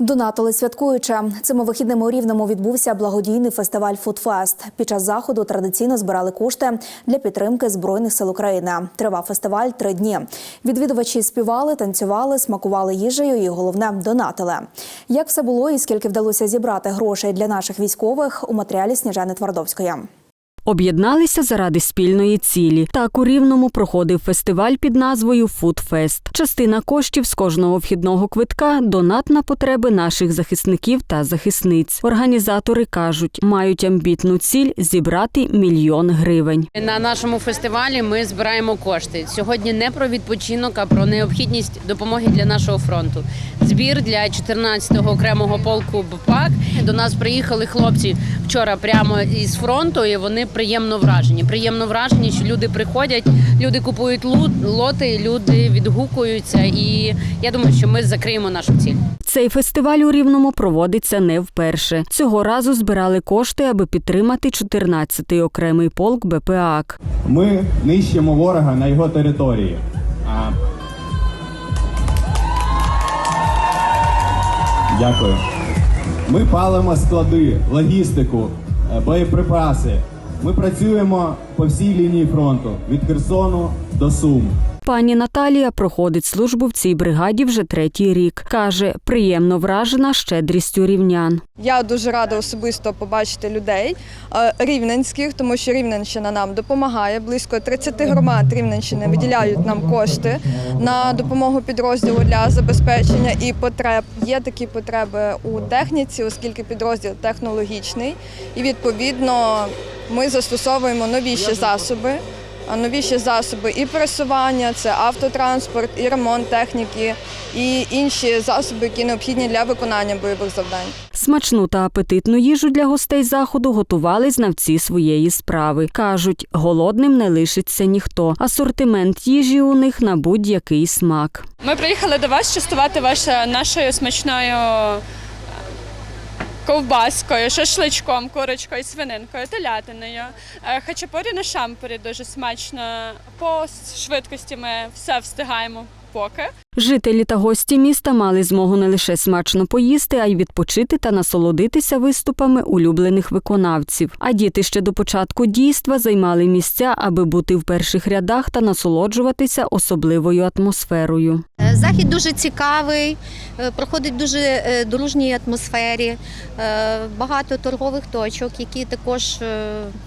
Донатили святкуючи. Цими вихідними у Рівному відбувся благодійний фестиваль Фудфест. Під час заходу традиційно збирали кошти для підтримки збройних сил України. Тривав фестиваль три дні. Відвідувачі співали, танцювали, смакували їжею і головне донатили. Як все було і скільки вдалося зібрати грошей для наших військових у матеріалі Сніжани Твардовської. Об'єдналися заради спільної цілі. Так у Рівному проходив фестиваль під назвою Фудфест. Частина коштів з кожного вхідного квитка донат на потреби наших захисників та захисниць. Організатори кажуть, мають амбітну ціль зібрати мільйон гривень. На нашому фестивалі ми збираємо кошти. Сьогодні не про відпочинок, а про необхідність допомоги для нашого фронту. Збір для 14-го окремого полку БПАК. До нас приїхали хлопці вчора прямо із фронту, і вони приємно вражені. Приємно вражені, що люди приходять, люди купують лут, лоти, люди відгукуються. І я думаю, що ми закриємо нашу ціль. Цей фестиваль у Рівному проводиться не вперше. Цього разу збирали кошти, аби підтримати 14-й окремий полк БПАК. Ми нищимо ворога на його території. А... Дякую. Ми палимо склади, логістику, е, боєприпаси. Ми працюємо по всій лінії фронту від Херсону до Сум. Пані Наталія проходить службу в цій бригаді вже третій рік. Каже, приємно вражена щедрістю рівнян. Я дуже рада особисто побачити людей е, рівненських, тому що Рівненщина нам допомагає. Близько 30 громад Рівненщини виділяють нам кошти на допомогу підрозділу для забезпечення і потреб. Є такі потреби у техніці, оскільки підрозділ технологічний, і відповідно ми застосовуємо новіші засоби. А Новіші засоби і пересування, це автотранспорт, і ремонт техніки, і інші засоби, які необхідні для виконання бойових завдань. Смачну та апетитну їжу для гостей заходу готували знавці своєї справи. Кажуть, голодним не лишиться ніхто. Асортимент їжі у них на будь-який смак. Ми приїхали до вас частувати вас нашою смачною ковбаскою, шашличком, курочкою, свининкою, телятиною. Е, Хачапурі на шампурі дуже смачно. По швидкості ми все встигаємо поки. Жителі та гості міста мали змогу не лише смачно поїсти, а й відпочити та насолодитися виступами улюблених виконавців. А діти ще до початку дійства займали місця, аби бути в перших рядах та насолоджуватися особливою атмосферою. Е, Захід дуже цікавий, е, проходить дуже е, дружній атмосфері. Багато торгових точок, які також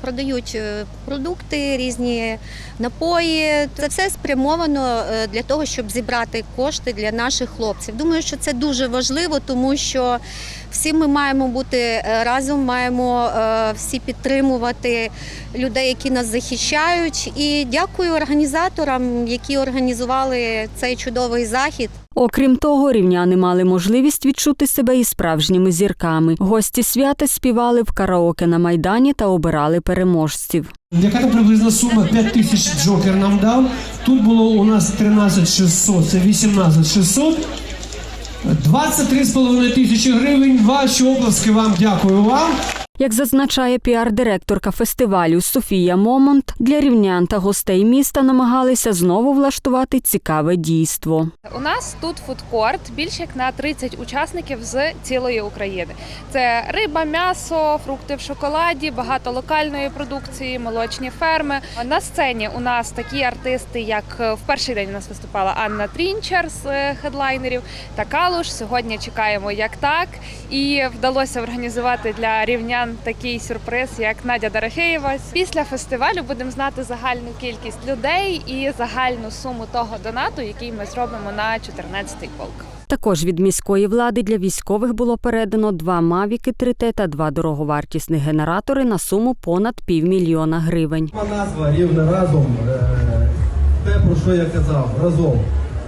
продають продукти, різні напої. Це все спрямовано для того, щоб зібрати кошти для наших хлопців. Думаю, що це дуже важливо, тому що всі ми маємо бути е, разом, маємо е, всі підтримувати людей, які нас захищають. І дякую організаторам, які організували цей чудовий захід. Окрім того, рівняни мали можливість відчути себе і справжніми зірками. Гості свята співали в караоке на майдані та обирали переможців. Яка там приблизна сума 5 тисяч Джокер нам дав. Тут було у нас 13 600, це 18 600. 23,5 тисячі гривень. Ваші обласки вам дякую вам. Як зазначає піар-директорка фестивалю Софія Момонт, для рівнян та гостей міста намагалися знову влаштувати цікаве дійство. У нас тут фудкорт більше як на 30 учасників з цілої України. Це риба, м'ясо, фрукти в шоколаді, багато локальної продукції, молочні ферми. На сцені у нас такі артисти, як в перший день у нас виступала Анна Трінчер з е, хедлайнерів та Калуш. Сьогодні чекаємо як так. І вдалося організувати для рівнян такий сюрприз, як Надя Дорохеєва. Після фестивалю будемо знати загальну кількість людей і загальну суму того донату, який ми зробимо на 14-й полк. Також від міської влади для військових було передано два мавіки 3Т та два дороговартісних генератори на суму понад півмільйона гривень. Назва рівне разом. е, Те, про що я казав, разом.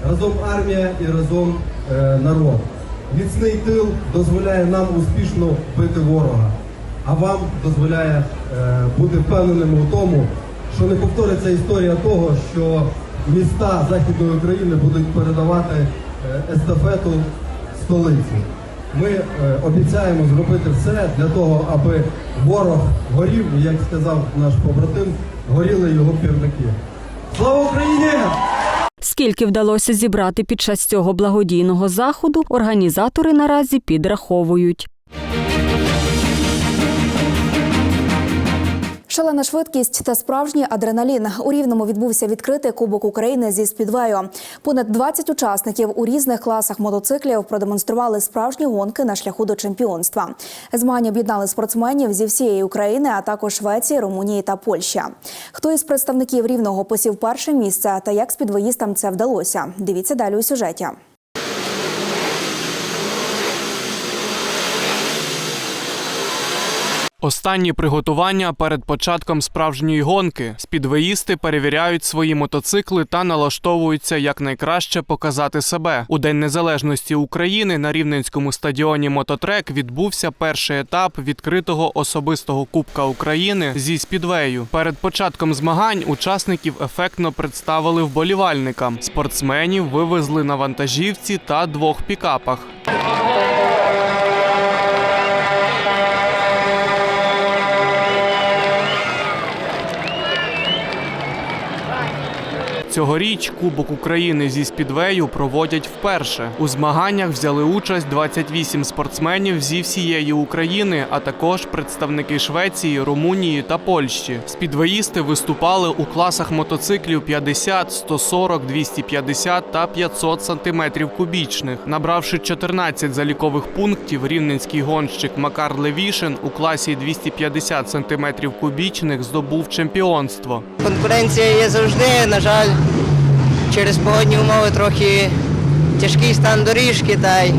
Разом армія і разом е, народ. Міцний тил дозволяє нам успішно бити ворога, а вам дозволяє е, бути впевненими у тому, що не повториться історія того, що міста Західної України будуть передавати е, естафету столиці. Ми е, обіцяємо зробити все для того, аби ворог горів, як сказав наш побратим, горіли його пірники. Слава Україні! Скільки вдалося зібрати під час цього благодійного заходу, організатори наразі підраховують. Шалена швидкість та справжній адреналін. У Рівному відбувся відкритий Кубок України зі спідвею. Понад 20 учасників у різних класах мотоциклів продемонстрували справжні гонки на шляху до чемпіонства. Змагання об'єднали спортсменів зі всієї України, а також Швеції, Румунії та Польщі. Хто із представників рівного посів перше місце та як спідвоїстам це вдалося? Дивіться далі у сюжеті. Останні приготування перед початком справжньої гонки. Спідвеїсти перевіряють свої мотоцикли та налаштовуються якнайкраще показати себе. У День Незалежності України на Рівненському стадіоні Мототрек відбувся перший етап відкритого особистого Кубка України зі спідвею. Перед початком змагань учасників ефектно представили вболівальникам. Спортсменів вивезли на вантажівці та двох пікапах. Цьогоріч Кубок України зі спідвею проводять вперше. У змаганнях взяли участь 28 спортсменів зі всієї України, а також представники Швеції, Румунії та Польщі. Спідвеїсти виступали у класах мотоциклів 50, 140, 250 та 500 сантиметрів кубічних. Набравши 14 залікових пунктів, рівненський гонщик Макар Левішин у класі 250 сантиметрів кубічних здобув чемпіонство. Конкуренція є завжди, на жаль, через погодні умови трохи тяжкий стан доріжки, та й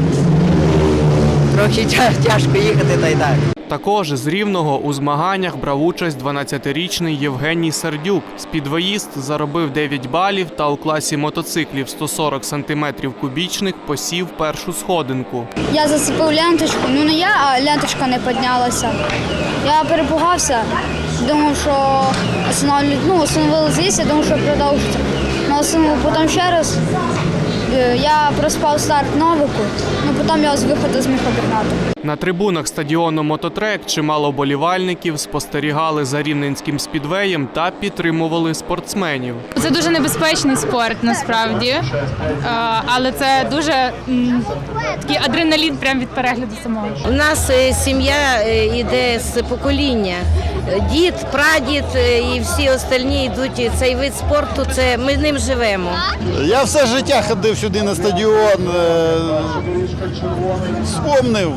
трохи тяжко їхати, та й так. Також з Рівного у змаганнях брав участь 12-річний Євгеній Сердюк. Спідвоїст заробив 9 балів та у класі мотоциклів 140 сантиметрів кубічних посів першу сходинку. Я зацепив ленточку, ну не я, а ленточка не піднялася. Я перепугався, думав, що остановлю, ну, остановили здесь, я думав, що продовжиться. Ну, потім ще раз. Е, Я проспав старт навику, ну потім я з виходу зміг обігнати. На трибунах стадіону Мототрек чимало болівальників спостерігали за рівненським спідвеєм та підтримували спортсменів. Це дуже небезпечний спорт насправді, Е, але це дуже такий адреналін прямо від перегляду самого. У нас е, сім'я е, йде з покоління. Дід, прадід е, і всі остальні йдуть. Цей вид спорту, це ми ним живемо. Я все життя ходив сюди на стадіон, е, спомнив,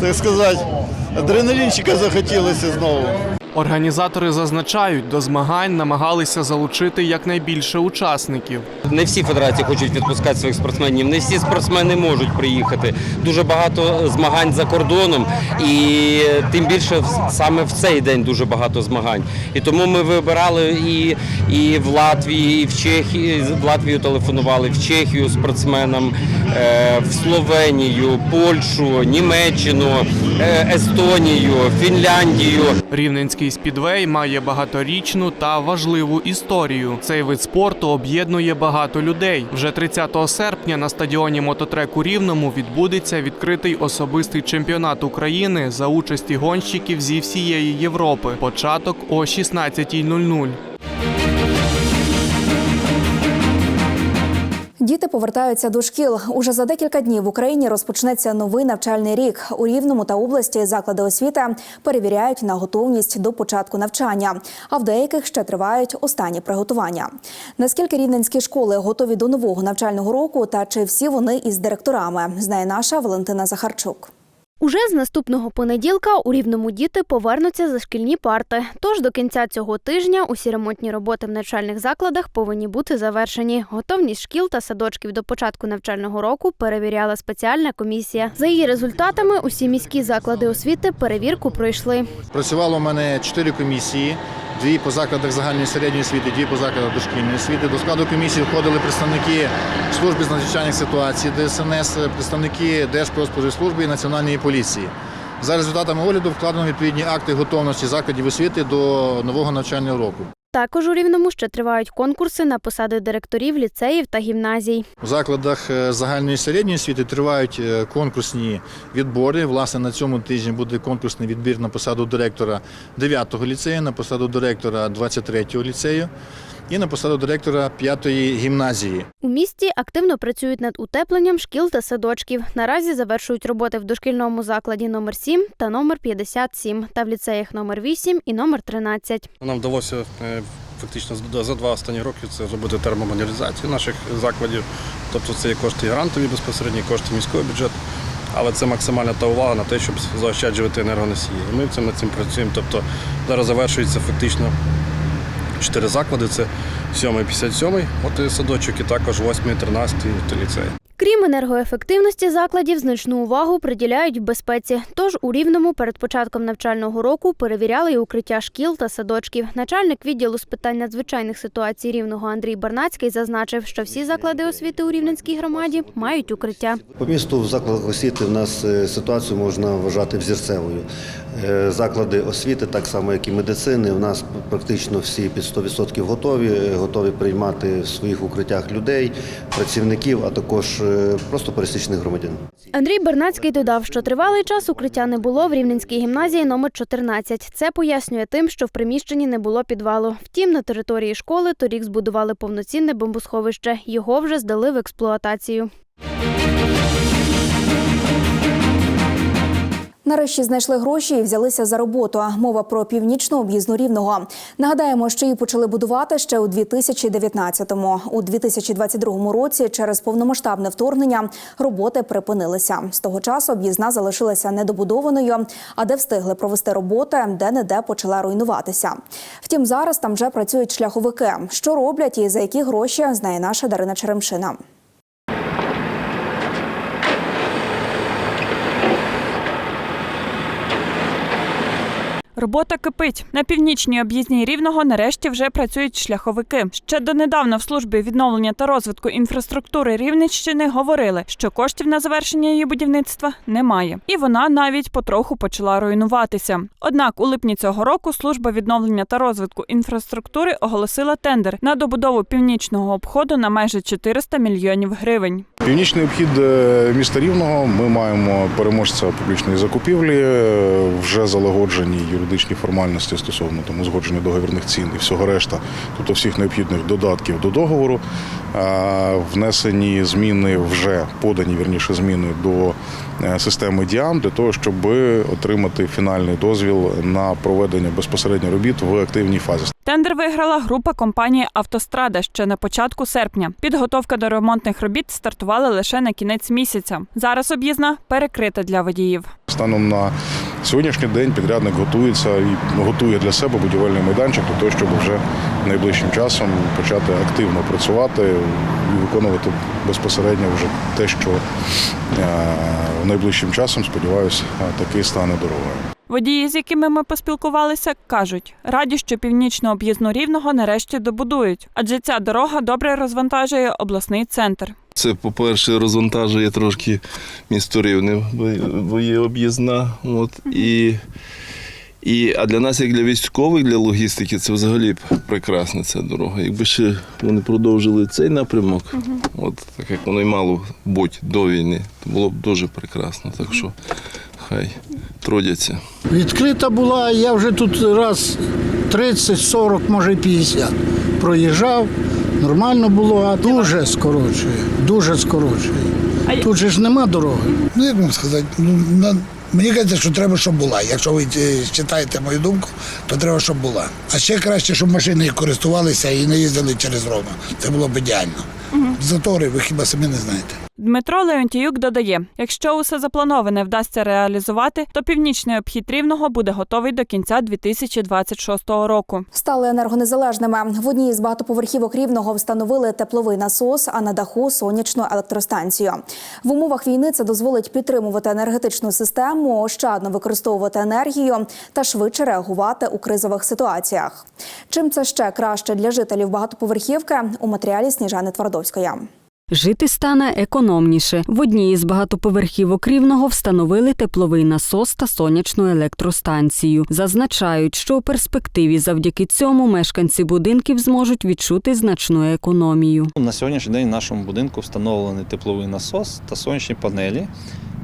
так сказати, адреналінчика захотілося знову. Організатори зазначають, до змагань намагалися залучити якнайбільше учасників. Не всі федерації хочуть відпускати своїх спортсменів, не всі спортсмени можуть приїхати. Дуже багато змагань за кордоном, і тим більше саме в цей день дуже багато змагань. І тому ми вибирали і, і в Латвії, і в Чехії. В Латвію телефонували, в Чехію спортсменам, е, в Словенію, Польщу, Німеччину, е, Естонію, Фінляндію. Рівненський спідвей має багаторічну та важливу історію. Цей вид спорту об'єднує багато людей. Вже 30 серпня на стадіоні мототреку Рівному відбудеться відкритий особистий чемпіонат України за участі гонщиків зі всієї Європи. Початок о 16.00. Діти повертаються до шкіл. Уже за декілька днів в Україні розпочнеться новий навчальний рік. У Рівному та області заклади освіти перевіряють на готовність до початку навчання, а в деяких ще тривають останні приготування. Наскільки рівненські школи готові до нового навчального року та чи всі вони із директорами, знає наша Валентина Захарчук. Уже з наступного понеділка у рівному діти повернуться за шкільні парти. Тож до кінця цього тижня усі ремонтні роботи в навчальних закладах повинні бути завершені. Готовність шкіл та садочків до початку навчального року перевіряла спеціальна комісія. За її результатами, усі міські заклади освіти перевірку пройшли. Працювало у мене чотири комісії, дві по закладах загальної середньої освіти, дві по закладах дошкільної освіти. До складу комісії входили представники служби з надзвичайних ситуацій, ДСНС, представники Держпродспоживслужби і Національної поліції. За результатами огляду вкладено відповідні акти готовності закладів освіти до нового навчального року. Також у Рівному ще тривають конкурси на посади директорів ліцеїв та гімназій. У закладах е, загальної середньої освіти тривають е, конкурсні відбори. Власне, на цьому тижні буде конкурсний відбір на посаду директора 9-го ліцею, на посаду директора 23-го ліцею і на посаду директора 5-ї гімназії. У місті активно працюють над утепленням шкіл та садочків. Наразі завершують роботи в дошкільному закладі номер 7 та номер 57 та в ліцеях номер 8 і номер 13. Нам вдалося е, фактично за- два останні роки це зробити термомодернізацію наших закладів. Тобто це є кошти і грантові безпосередні, кошти міського бюджету. Але це максимальна та увага на те, щоб заощаджувати енергоносії. Ми цим над цим працюємо. Тобто зараз завершується фактично чотири заклади: це 7 57 от і садочок, і також 8 13 ліцей. Крім енергоефективності закладів, значну увагу приділяють безпеці. Тож у Рівному перед початком навчального року перевіряли й укриття шкіл та садочків. Начальник відділу з питань надзвичайних ситуацій Рівного Андрій Барнацький зазначив, що всі заклади освіти у Рівненській громаді мають укриття. По місту в закладах освіти в нас е, ситуацію можна вважати взірцевою. Е, Заклади освіти, так само як і медицини, у нас практично всі під 100% готові, е, готові приймати в своїх укриттях людей, працівників, а також просто пересічних громадян. Андрій Бернацький додав, що тривалий час укриття не було в Рівненській гімназії номер 14. Це пояснює тим, що в приміщенні не було підвалу. Втім, на території школи торік збудували повноцінне бомбосховище. Його вже здали в експлуатацію. Нарешті знайшли гроші і взялися за роботу. Мова про північну об'їзну рівного. Нагадаємо, що її почали будувати ще у 2019-му. У 2022 році через повномасштабне вторгнення роботи припинилися. З того часу об'їзна залишилася недобудованою, а де встигли провести роботи, де не де почала руйнуватися. Втім, зараз там вже працюють шляховики. Що роблять і за які гроші знає наша Дарина Черемшина. Робота кипить на північній об'їзній рівного. Нарешті вже працюють шляховики. Ще донедавна в службі відновлення та розвитку інфраструктури Рівненщини говорили, що коштів на завершення її будівництва немає, і вона навіть потроху почала руйнуватися. Однак у липні цього року служба відновлення та розвитку інфраструктури оголосила тендер на добудову північного обходу на майже 400 мільйонів гривень. Північний обхід е, міста Рівного. Ми маємо переможця публічної закупівлі, е, вже залагоджені юридичні формальності стосовно там узгодження договірних цін і всього решта, тобто всіх необхідних додатків до договору. Внесені зміни вже подані вірніше зміни до е, системи Діам для того, щоб отримати фінальний дозвіл на проведення безпосередньо робіт в активній фазі. Тендер виграла група компанії Автострада ще на початку серпня. Підготовка до ремонтних робіт стартувала лише на кінець місяця. Зараз об'їзна перекрита для водіїв. Станом на сьогоднішній день підрядник готується і готує для себе будівельний майданчик для того, щоб вже найближчим часом почати активно працювати і виконувати безпосередньо вже те, що е, найближчим часом, сподіваюся, таки стане дорогою. Водії, з якими ми поспілкувалися, кажуть, раді, що північну об'їзну рівного нарешті добудують, адже ця дорога добре розвантажує обласний центр. Це, по-перше, розвантажує трошки місто Рівне, бо, є об'їзна. От, і, і, а для нас, як для військових, для логістики, це взагалі прекрасна ця дорога. Якби ще вони продовжили цей напрямок, от, так як воно й мало бути до війни, то було б дуже прекрасно. Так що хай трудяться. Відкрита була, я вже тут раз 30, 40, може 50 проїжджав. Нормально було, а дуже скорочує, дуже скорочує. Тут же ж нема дороги. Ну, як вам сказати, ну, на, мені кажеться, що треба, щоб була. Якщо ви е, читаєте мою думку, то треба, щоб була. А ще краще, щоб машини користувалися і не їздили через Рому. Це було б ідеально. Затори ви хіба самі не знаєте. Дмитро Леонтіюк додає: якщо усе заплановане вдасться реалізувати, то північний обхід рівного буде готовий до кінця 2026 року. Стали енергонезалежними. В одній з багатоповерхівок рівного встановили тепловий насос, а на даху сонячну електростанцію. В умовах війни це дозволить підтримувати енергетичну систему, ощадно використовувати енергію та швидше реагувати у кризових ситуаціях. Чим це ще краще для жителів багатоповерхівки у матеріалі Сніжани Твардовської. Жити стане економніше. В одній із багатоповерхівок рівного встановили тепловий насос та сонячну електростанцію. Зазначають, що у перспективі завдяки цьому мешканці будинків зможуть відчути значну економію. На сьогоднішній день в нашому будинку встановлений тепловий насос та сонячні панелі,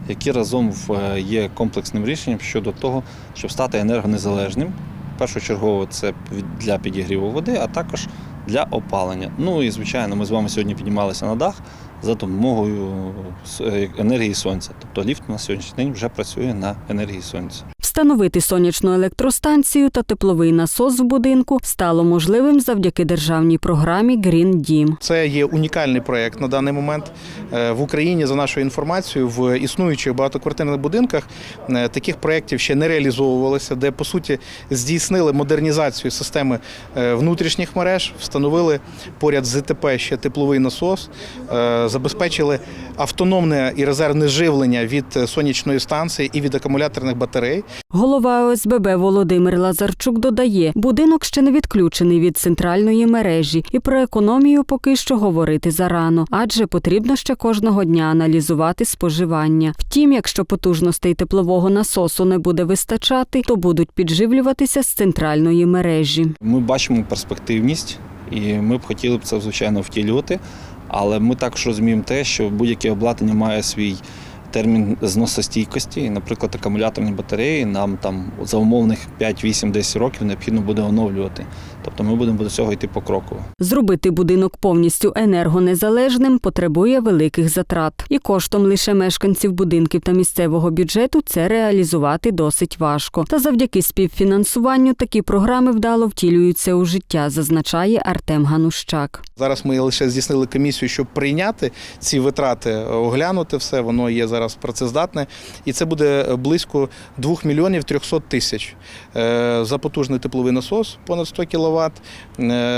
які разом є комплексним рішенням щодо того, щоб стати енергонезалежним. Першочергово це для підігріву води, а також для опалення. Ну і звичайно, ми з вами сьогодні піднімалися на дах за допомогою е, енергії сонця. Тобто ліфт на сьогоднішній день вже працює на енергії сонця. Встановити сонячну електростанцію та тепловий насос в будинку стало можливим завдяки державній програмі Green Дім. Це є унікальний проєкт на даний момент Е, в Україні. За нашою інформацією, в існуючих багатоквартирних будинках е, таких проєктів ще не реалізовувалося, де по суті здійснили модернізацію системи е, внутрішніх мереж, встановили поряд з ІТП ще тепловий насос, забезпечили автономне і резервне живлення від сонячної станції і від акумуляторних батарей. Голова ОСББ Володимир Лазарчук додає, будинок ще не відключений від центральної мережі, і про економію поки що говорити зарано, адже потрібно ще кожного дня аналізувати споживання. Втім, якщо потужностей теплового насосу не буде вистачати, то будуть підживлюватися з центральної мережі. Ми бачимо перспективність, і ми б хотіли б це звичайно втілювати. Але ми також розуміємо те, що будь-яке обладнання має свій термін зносостійкості. Наприклад, акумуляторні батареї нам там за умовних 5, 8, 10 років необхідно буде оновлювати. Тобто ми будемо до цього йти покроково. Зробити будинок повністю енергонезалежним потребує великих затрат, і коштом лише мешканців будинків та місцевого бюджету це реалізувати досить важко. Та завдяки співфінансуванню такі програми вдало втілюються у життя, зазначає Артем Ганущак. Зараз ми лише здійснили комісію, щоб прийняти ці витрати, оглянути все. Воно є зараз працездатне, і це буде близько 2 мільйонів 300 тисяч Е, за потужний тепловий насос понад 100 кВт,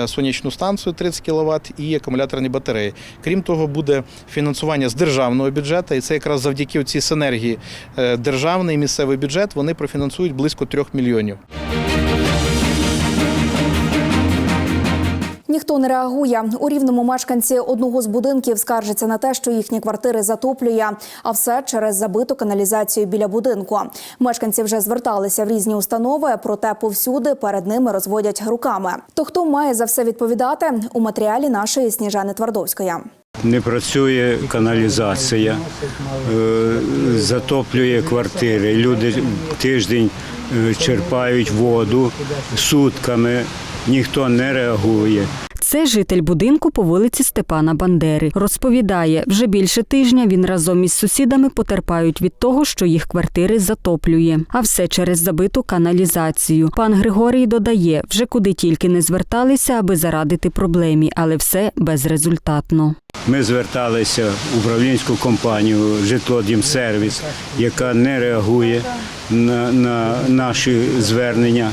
сонячну станцію 30 кВт і акумуляторні батареї. Крім того, буде фінансування з державного бюджету, і це якраз завдяки цій синергії е, державний і місцевий бюджет вони профінансують близько 3 мільйонів. Ніхто не реагує. У рівному мешканці одного з будинків скаржаться на те, що їхні квартири затоплює, а все через забиту каналізацію біля будинку. Мешканці вже зверталися в різні установи, проте повсюди перед ними розводять руками. То хто має за все відповідати у матеріалі нашої Сніжани Твардовської. Не працює каналізація, е, затоплює квартири. Люди тиждень е, черпають воду сутками, ніхто не реагує. Це житель будинку по вулиці Степана Бандери. Розповідає, вже більше тижня він разом із сусідами потерпають від того, що їх квартири затоплює. А все через забиту каналізацію. Пан Григорій додає, вже куди тільки не зверталися, аби зарадити проблемі, але все безрезультатно. Ми зверталися в управлінську компанію Житлодімсервіс, яка не реагує на, на наші звернення.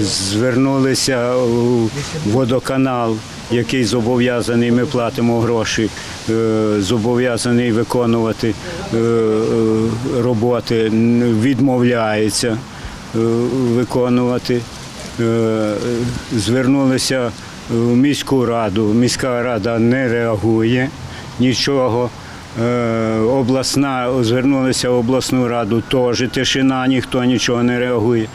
Звернулися у водоканал, який зобов'язаний, ми платимо гроші, е, зобов'язаний виконувати е, е, роботи, відмовляється виконувати. Звернулися в міську раду. Міська рада не реагує нічого. Обласна звернулися в обласну раду, теж тишина, ніхто нічого не реагує.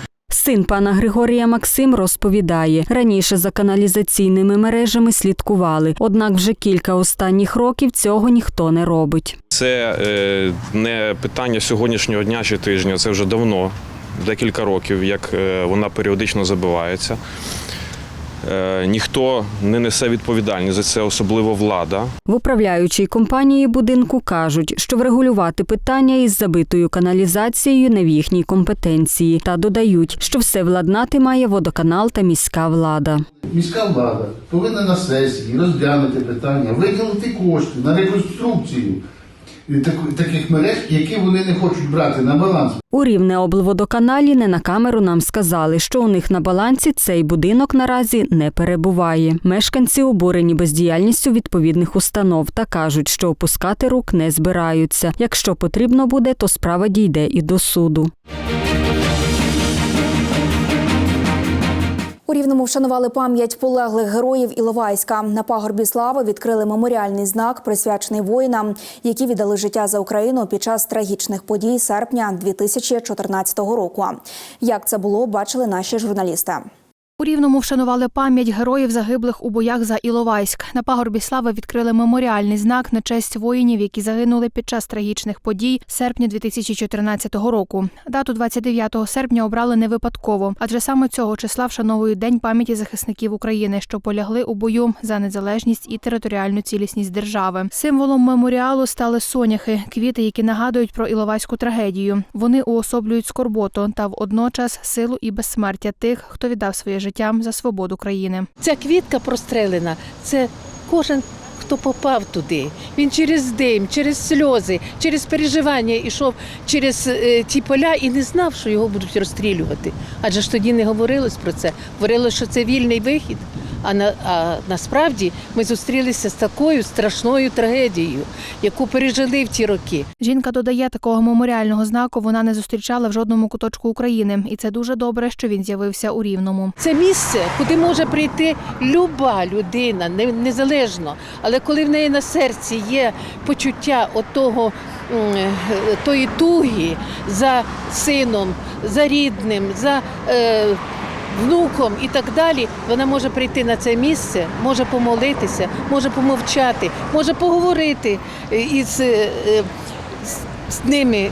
Син пана Григорія Максим розповідає, раніше за каналізаційними мережами слідкували, однак вже кілька останніх років цього ніхто не робить. Це е, не питання сьогоднішнього дня чи тижня, це вже давно, декілька років, як е, вона періодично забивається. Е, ніхто не несе відповідальність за це, особливо влада. В управляючій компанії будинку кажуть, що врегулювати питання із забитою каналізацією не в їхній компетенції, та додають, що все владнати має водоканал та міська влада. Міська влада повинна на сесії розглянути питання, виділити кошти на реконструкцію таких мереж, які вони не хочуть брати на баланс. У рівне облводоканалі не на камеру нам сказали, що у них на балансі цей будинок наразі не перебуває. Мешканці обурені бездіяльністю відповідних установ та кажуть, що опускати рук не збираються. Якщо потрібно буде, то справа дійде і до суду. У Рівному вшанували пам'ять полеглих героїв Іловайська. На пагорбі слави відкрили меморіальний знак, присвячений воїнам, які віддали життя за Україну під час трагічних подій серпня 2014 року. Як це було, бачили наші журналісти. У Рівному вшанували пам'ять героїв загиблих у боях за Іловайськ. На пагорбі слави відкрили меморіальний знак на честь воїнів, які загинули під час трагічних подій серпня 2014 року. Дату 29 серпня обрали не випадково, адже саме цього числа вшановують День пам'яті захисників України, що полягли у бою за незалежність і територіальну цілісність держави. Символом меморіалу стали соняхи, квіти, які нагадують про іловайську трагедію. Вони уособлюють скорботу та водночас силу і безсмертя тих, хто віддав своє життя за свободу країни. Ця квітка прострелена, це кожен, хто попав туди. Він через дим, через сльози, через переживання йшов через е, ті поля і не знав, що його будуть розстрілювати. Адже ж тоді не говорилось про це. Говорилось, що це вільний вихід. А на а насправді ми зустрілися з такою страшною трагедією, яку пережили в ті роки. Жінка додає, такого меморіального знаку вона не зустрічала в жодному куточку України, і це дуже добре, що він з'явився у Рівному. Це місце, куди може прийти люба людина, не- незалежно. Але коли в неї на серці є почуття отого, е, тої туги за сином, за рідним, за е, внуком і так далі, вона може прийти на це місце, може помолитися, може помовчати, може поговорити е, із, е, е, з- з ними,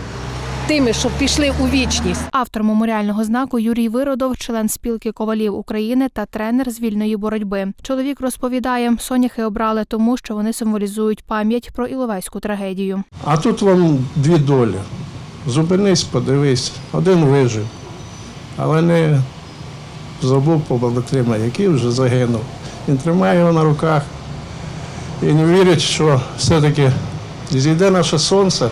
тими, що пішли у вічність. Автор меморіального знаку Юрій Виродов, член спілки ковалів України та тренер з вільної боротьби. Чоловік розповідає, соняхи обрали тому, що вони символізують пам'ять про іловайську трагедію. А тут вам дві долі. Зупинись, подивись, один вижив, але не забув побалотрима, який вже загинув. Він тримає його на руках і не вірить, що все-таки зійде наше сонце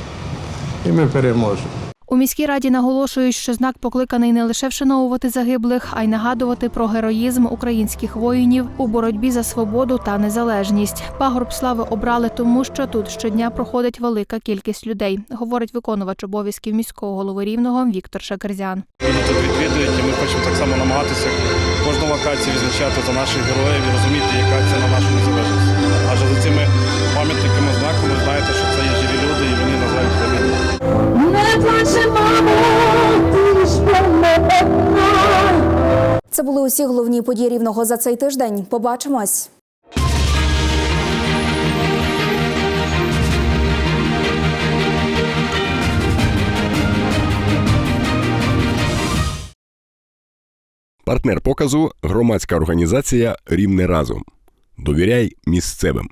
і ми переможемо. У міській раді наголошують, що знак покликаний не лише вшановувати загиблих, а й нагадувати про героїзм українських воїнів у боротьбі за свободу та незалежність. Пагорб слави обрали тому, що тут щодня проходить велика кількість людей, говорить виконувач обов'язків міського голови рівного Віктор Шакерзян. Люди тут відвідують, і ми хочемо так само намагатися кожну локацію відзначати за наших героїв і розуміти, яка це на нашу незалежність. Адже за цими Це були усі головні події рівного за цей тиждень. Побачимось. Партнер показу громадська організація Рівне разом. Довіряй місцевим.